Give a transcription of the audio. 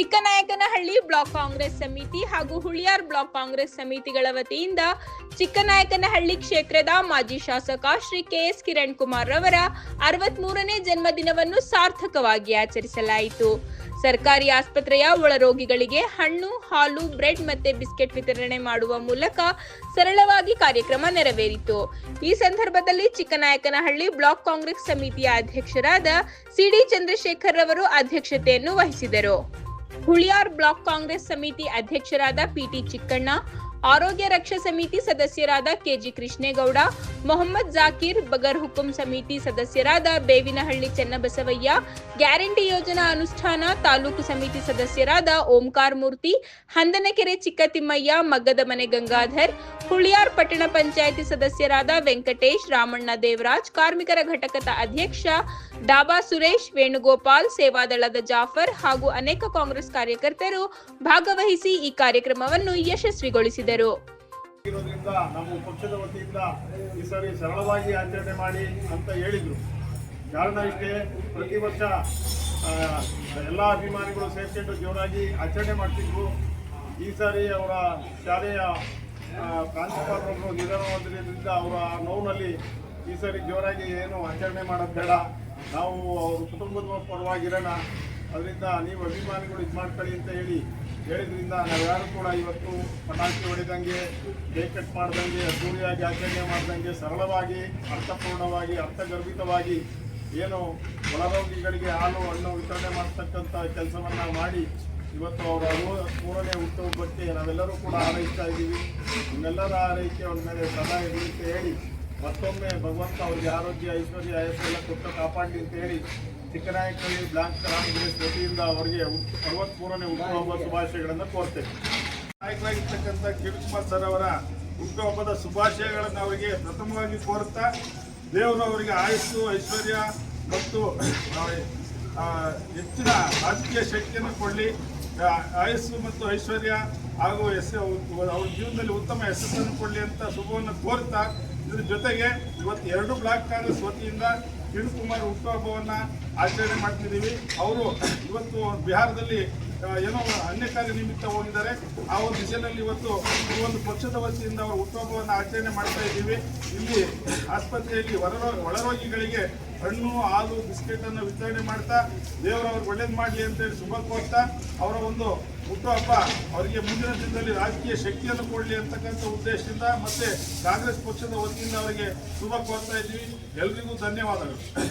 Chiknayakanahalli block Congress ಸಮಿತಿ ಹಾಗೂ Huliyar block Congress ಸಮಿತಿಗಳ ವತಿಯಿಂದ ಚಿಕ್ಕನಾಯಕನಹಳ್ಳಿ ಕ್ಷೇತ್ರದ ಮಾಜಿ ಶಾಸಕ ಶ್ರೀ ಕೆ ಎಸ್ ಕಿರಣ್ ಕುಮಾರ್ ರವರ ಅರವತ್ಮೂರನೇ ಜನ್ಮದಿನವನ್ನು ಸಾರ್ಥಕವಾಗಿ ಆಚರಿಸಲಾಯಿತು. ಸರ್ಕಾರಿ ಆಸ್ಪತ್ರೆಯ ಒಳರೋಗಿಗಳಿಗೆ ಹಣ್ಣು, ಹಾಲು, ಬ್ರೆಡ್ ಮತ್ತೆ ಬಿಸ್ಕೆಟ್ ವಿತರಣೆ ಮಾಡುವ ಮೂಲಕ ಸರಳವಾಗಿ ಕಾರ್ಯಕ್ರಮ ನೆರವೇರಿತು. ಈ ಸಂದರ್ಭದಲ್ಲಿ ಚಿಕ್ಕನಾಯಕನಹಳ್ಳಿ ಬ್ಲಾಕ್ ಕಾಂಗ್ರೆಸ್ ಸಮಿತಿಯ ಅಧ್ಯಕ್ಷರಾದ ಸಿಡಿ ಚಂದ್ರಶೇಖರ್ ರವರು ಅಧ್ಯಕ್ಷತೆಯನ್ನು ವಹಿಸಿದರು. ಹುಳಿಯಾರ್ ಬ್ಲಾಕ್ ಕಾಂಗ್ರೆಸ್ ಸಮಿತಿ ಅಧ್ಯಕ್ಷರಾದ ಪಿಟಿ ಚಿಕ್ಕಣ್ಣ ಆರೋಗ್ಯ ರಕ್ಷಾ ಸಮಿತಿ ಸದಸ್ಯರಾದ ಕೆಜಿ ಕೃಷ್ಣೇಗೌಡ, ಮೊಹಮ್ಮದ್ ಜಾಕೀರ್ ಬಗರ್ ಹುಕುಂ ಸಮಿತಿ ಸದಸ್ಯರಾದ ಬೇವಿನಹಳ್ಳಿ ಚೆನ್ನಬಸವಯ್ಯ, ಗ್ಯಾರಂಟಿ ಯೋಜನಾ ಅನುಷ್ಠಾನ ತಾಲೂಕು ಸಮಿತಿ ಸದಸ್ಯರಾದ ಓಂಕಾರ ಮೂರ್ತಿ, ಹಂದನಕೆರೆ ಚಿಕ್ಕತಿಮ್ಮಯ್ಯ, ಮಗ್ಗದ ಮನೆ ಗಂಗಾಧರ್, ಹುಳಿಯಾರ್ ಪಟ್ಟಣ ಪಂಚಾಯಿತಿ ಸದಸ್ಯರಾದ ವೆಂಕಟೇಶ್, ರಾಮಣ್ಣ ದೇವರಾಜ್, ಕಾರ್ಮಿಕರ ಘಟಕದ ಅಧ್ಯಕ್ಷ ಡಾಬಾ ಸುರೇಶ್, ವೇಣುಗೋಪಾಲ್, ಸೇವಾದಳದ ಜಾಫರ್ ಹಾಗೂ ಅನೇಕ ಕಾಂಗ್ರೆಸ್ ಕಾರ್ಯಕರ್ತರು ಭಾಗವಹಿಸಿ ಈ ಕಾರ್ಯಕ್ರಮವನ್ನು ಯಶಸ್ವಿಗೊಳಿಸಿದರು. ಇರೋದ್ರಿಂದ ನಮ್ಮ ಪಕ್ಷದ ಈ ಸಾರಿ ಸರಳವಾಗಿ ಆಚರಣೆ ಮಾಡಿ ಅಂತ ಹೇಳಿದರು. ಕಾರಣ ಇಷ್ಟೇ ಪ್ರತಿ ವರ್ಷ ಎಲ್ಲ ಅಭಿಮಾನಿಗಳು ಸೇರ್ಕೊಂಡು ಜೋರಾಗಿ ಆಚರಣೆ ಮಾಡ್ತಿದ್ರು. ಈ ಸಾರಿ ಅವರ ಶಾಲೆಯ ಪ್ರಾಂಶುಪಾಲರೊಬ್ಬರು ನಿಧನವಾದ್ರಿಂದ ಅವರ ನೋವಿನಲ್ಲಿ ಈ ಸಾರಿ ಜೋರಾಗಿ ಏನು ಆಚರಣೆ ಮಾಡೋದು ಬೇಡ. ನಾವು ಅವ್ರ ಕುಟುಂಬದ ಪರವಾಗಿರೋಣ. ಅದರಿಂದ ನೀವು ಅಭಿಮಾನಿಗಳು ಇದು ಮಾಡ್ಕೊಳ್ಳಿ ಅಂತ ಹೇಳಿ ಹೇಳಿದ್ರಿಂದ ನಾವ್ಯಾರು ಕೂಡ ಇವತ್ತು ಪಟಾಕಿ ಹೊಡೆದಂಗೆ ಕೇಕ್ ಕಟ್ ಮಾಡ್ದಂಗೆ ಅದ್ದೂರಿಯಾಗಿ ಆಚರಣೆ ಮಾಡ್ದಂಗೆ, ಸರಳವಾಗಿ, ಅರ್ಥಪೂರ್ಣವಾಗಿ, ಅರ್ಥಗರ್ಭಿತವಾಗಿ ಏನು ಒಳರೋಗಿಗಳಿಗೆ ಹಾಲು, ಹಣ್ಣು ವಿತರಣೆ ಮಾಡ್ತಕ್ಕಂಥ ಕೆಲಸವನ್ನು ಮಾಡಿ ಇವತ್ತು ಅವರ ಮೂರನೇ ಹುಟ್ಟುಹಬ್ಬಕ್ಕೆ ನಾವೆಲ್ಲರೂ ಕೂಡ ಆರೈಸ್ತಾ ಇದ್ದೀವಿ. ನಿಮ್ಮೆಲ್ಲರ ಆರೈಕೆ ಅವ್ರ ಮೇಲೆ ಸದಾ ಇರುತ್ತೆ ಹೇಳಿ ಮತ್ತೊಮ್ಮೆ ಭಗವಂತ ಅವರಿಗೆ ಆರೋಗ್ಯ, ಐಶ್ವರ್ಯ, ಆಯಸ್ಸೆಲ್ಲ ಕೊಟ್ಟು ಕಾಪಾಡಿ ಅಂತ ಹೇಳಿ ಬ್ಲಾಂಕ್ ಕಾಂಗ್ರೆಸ್ ವತಿಯಿಂದ ಅವರಿಗೆ ಅರವತ್ಮೂರನೇ ಹುಟ್ಟುಹಬ್ಬ ಶುಭಾಶಯಗಳನ್ನು ಕೋರ್ತೇವೆ ನಾಯಕರಾಗಿರ್ತಕ್ಕಂಥ ಕಿರುಕುಮಾರ್ ಸರ್ ಅವರ ಹುಟ್ಟುಹಬ್ಬದ ಶುಭಾಶಯಗಳನ್ನು ಅವರಿಗೆ ಪ್ರಥಮವಾಗಿ ಕೋರುತ್ತಾ ದೇವರು ಅವರಿಗೆ ಆಯುಸ್ಸು, ಐಶ್ವರ್ಯ ಮತ್ತು ಹೆಚ್ಚಿನ ರಾಜಕೀಯ ಶಕ್ತಿಯನ್ನು ಕೊಡಲಿ. ಆಯಸ್ಸು ಮತ್ತು ಐಶ್ವರ್ಯ ಹಾಗೂ ಎಸ್ ಅವ್ರ ಜೀವನದಲ್ಲಿ ಉತ್ತಮ ಯಶಸ್ಸನ್ನು ಕೊಡಲಿ ಅಂತ ಶುಭವನ್ನು ಕೋರ್ತಾ ಇದ್ರ ಜೊತೆಗೆ ಇವತ್ತು ಎರಡು ಬ್ಲಾಕ್ ಕಾಂಗ್ರೆಸ್ ವತಿಯಿಂದ ಕಿರಣ್ ಕುಮಾರ್ ಹುಟ್ಟುಹಬ್ಬವನ್ನು ಆಚರಣೆ ಮಾಡ್ತಿದ್ದೀವಿ. ಅವರು ಇವತ್ತು ಬಿಹಾರದಲ್ಲಿ ಏನೋ ಅನ್ಯ ಕಾರ್ಯ ನಿಮಿತ್ತ ಹೋಗಿದ್ದಾರೆ. ಆ ಒಂದು ದಿಶೆಯಲ್ಲಿ ಇವತ್ತು ಈ ಒಂದು ಪಕ್ಷದ ವತಿಯಿಂದ ಅವರು ಹುಟ್ಟುಹಬ್ಬವನ್ನು ಆಚರಣೆ ಮಾಡ್ತಾ ಇದ್ದೀವಿ. ಇಲ್ಲಿ ಆಸ್ಪತ್ರೆಯಲ್ಲಿ ಹೊರ ಒಳರೋಗಿಗಳಿಗೆ ಹಣ್ಣು, ಹಾಲು, ಬಿಸ್ಕೆಟನ್ನು ವಿತರಣೆ ಮಾಡ್ತಾ ದೇವರು ಅವ್ರಿಗೆ ಒಳ್ಳೇದು ಮಾಡಲಿ ಅಂತೇಳಿ ಶುಭ ಕೋರ್ತಾ ಅವರ ಒಂದು ಹುಟ್ಟುಹಬ್ಬ ಅವರಿಗೆ ಮುಂದಿನ ದಿನದಲ್ಲಿ ರಾಜಕೀಯ ಶಕ್ತಿಯನ್ನು ಕೊಡಲಿ ಅಂತಕ್ಕಂಥ ಉದ್ದೇಶದಿಂದ ಮತ್ತೆ ಕಾಂಗ್ರೆಸ್ ಪಕ್ಷದ ವತಿಯಿಂದ ಅವರಿಗೆ ಶುಭ ಕೋರ್ತಾ ಇದ್ದೀವಿ. ಎಲ್ರಿಗೂ ಧನ್ಯವಾದಗಳು.